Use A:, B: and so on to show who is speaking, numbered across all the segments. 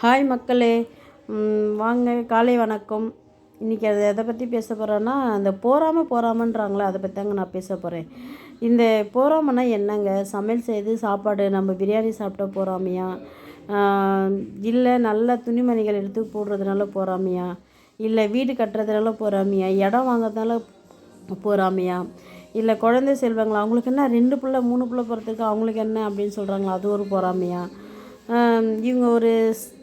A: Hi மக்களே. வாங்க காலை வணக்கம். இன்றைக்கி அது எதை பற்றி பேச போகிறேன்னா அந்த போகாமல் போகாமன்றாங்களே அதை பற்றி தாங்க நான் பேச போகிறேன் இந்த போகாமன்னா என்னங்க? சமையல் செய்து சாப்பாடு நம்ம பிரியாணி சாப்பிட்டா போகாமையா இல்லை நல்ல துணிமணிகள் எடுத்து போடுறதுனால போகாமையா இல்லை வீடு கட்டுறதுனால போகாமையா இடம் வாங்குறதுனால போகாமையா இல்லை குழந்தை செல்வங்களா? அவங்களுக்கு என்ன ரெண்டு பிள்ளை மூணு பிள்ளை போகிறதுக்கு அவங்களுக்கு என்ன அப்படின்னு சொல்கிறாங்களா அது ஒரு பொறாமையா? இவங்க ஒரு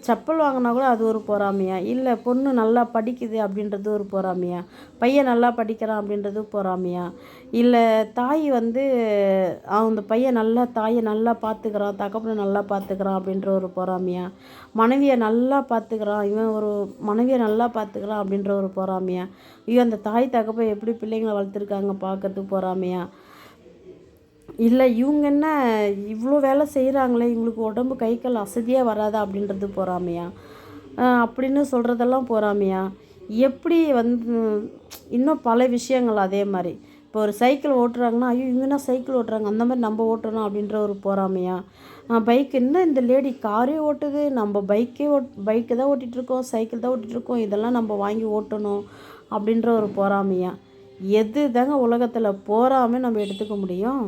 A: செப்பல் வாங்கினா கூட அது ஒரு பொறாமையா? இல்லை பொண்ணு நல்லா படிக்குது அப்படின்றது ஒரு பொறாமையா? பையன் நல்லா படிக்கிறான் அப்படின்றது பொறாமையா? இல்லை தாய் வந்து அவன் அந்த பையன் நல்லா தாயை நல்லா பார்த்துக்கிறான் தகப்பனை நல்லா பார்த்துக்கிறான் அப்படின்ற ஒரு பொறாமையா? மனைவியை நல்லா பார்த்துக்கிறான் இவன் ஒரு மனைவியை நல்லா பார்த்துக்கிறான் அப்படின்ற ஒரு பொறாமையா? ஐயோ அந்த தாய் தகப்பன் எப்படி பிள்ளைங்களை வளர்த்துருக்காங்க பார்க்கறதுக்கு பொறாமையா? இல்லை இவங்க என்ன இவ்வளோ வேலை செய்கிறாங்களே இவங்களுக்கு உடம்பு கை கால் அசதியாக வராதா அப்படின்றது பொறாமையா? அப்படின்னு சொல்கிறதெல்லாம் பொறாமையா? எப்படி வந்து இன்னும் பல விஷயங்கள் அதே மாதிரி. இப்போ ஒரு சைக்கிள் ஓட்டுறாங்கன்னா ஐயோ இவங்க என்ன சைக்கிள் ஓட்டுறாங்க? அந்த மாதிரி நம்ம ஓட்டணும் அப்படின்ற ஒரு பொறாமையா? பைக் என்ன இந்த லேடி காரே ஓட்டுது. நம்ம பைக்கே ஓட் பைக்கு தான் ஓட்டிகிட்டு இருக்கோம் சைக்கிள் தான் ஓட்டிகிட்டு இருக்கோம். இதெல்லாம் நம்ம வாங்கி ஓட்டணும் அப்படின்ற ஒரு பொறாமையா? எது தாங்க உலகத்தில் போகாமல் நம்ம எடுத்துக்க முடியும்?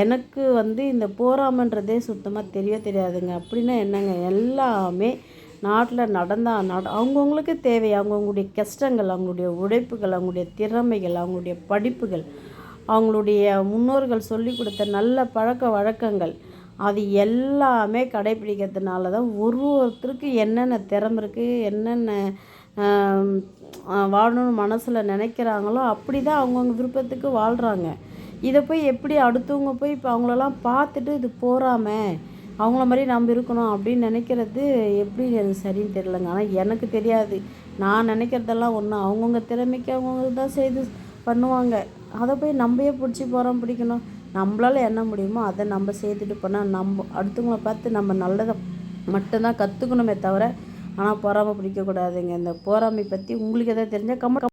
A: எனக்கு வந்து இந்த போராமன்றதே சுத்தமாக தெரிய தெரியாதுங்க. அப்படின்னா என்னங்க? எல்லாமே நாட்டில் நடந்தால் நட அவங்கவுங்களுக்கு தேவை. அவங்கவுங்களுடைய கஷ்டங்கள் அவங்களுடைய உழைப்புகள் அவங்களுடைய திறமைகள் அவங்களுடைய படிப்புகள் அவங்களுடைய முன்னோர்கள் சொல்லி கொடுத்த நல்ல பழக்க வழக்கங்கள் அது எல்லாமே கடைப்பிடிக்கிறதுனால தான் ஒரு ஒருத்தருக்கு என்னென்ன திறமை இருக்குது என்னென்ன வாழணும்னு மனசில் நினைக்கிறாங்களோ அப்படி தான் அவங்கவுங்க விருப்பத்துக்கு வாழ்கிறாங்க இதை போய் எப்படி அடுத்தவங்க போய் இப்போ அவங்களெல்லாம் பார்த்துட்டு இது போகாமல் அவங்கள மாதிரி நம்ம இருக்கணும் அப்படின்னு நினைக்கிறது எப்படி எனக்கு சரின்னு தெரிலங்க ஆனால் எனக்கு தெரியாது. நான் நினைக்கிறதெல்லாம் ஒன்று அவங்கவுங்க திறமைக்கு அவங்கவுங்க தான் செய்து பண்ணுவாங்க. அதை போய் நம்மயே பிடிச்சி போகிறோம் பிடிக்கணும். நம்மளால என்ன முடியுமோ அதை நம்ம செய்துட்டு போனால் நம்ம அடுத்தவங்கள பார்த்து நம்ம நல்லதை மட்டும்தான் கற்றுக்கணுமே தவிர ஆனால் பொறாமை பிடிக்கக்கூடாதுங்க இந்த பொறாமை பற்றி உங்களுக்கு எதாவது தெரிஞ்சால் கமெண்ட்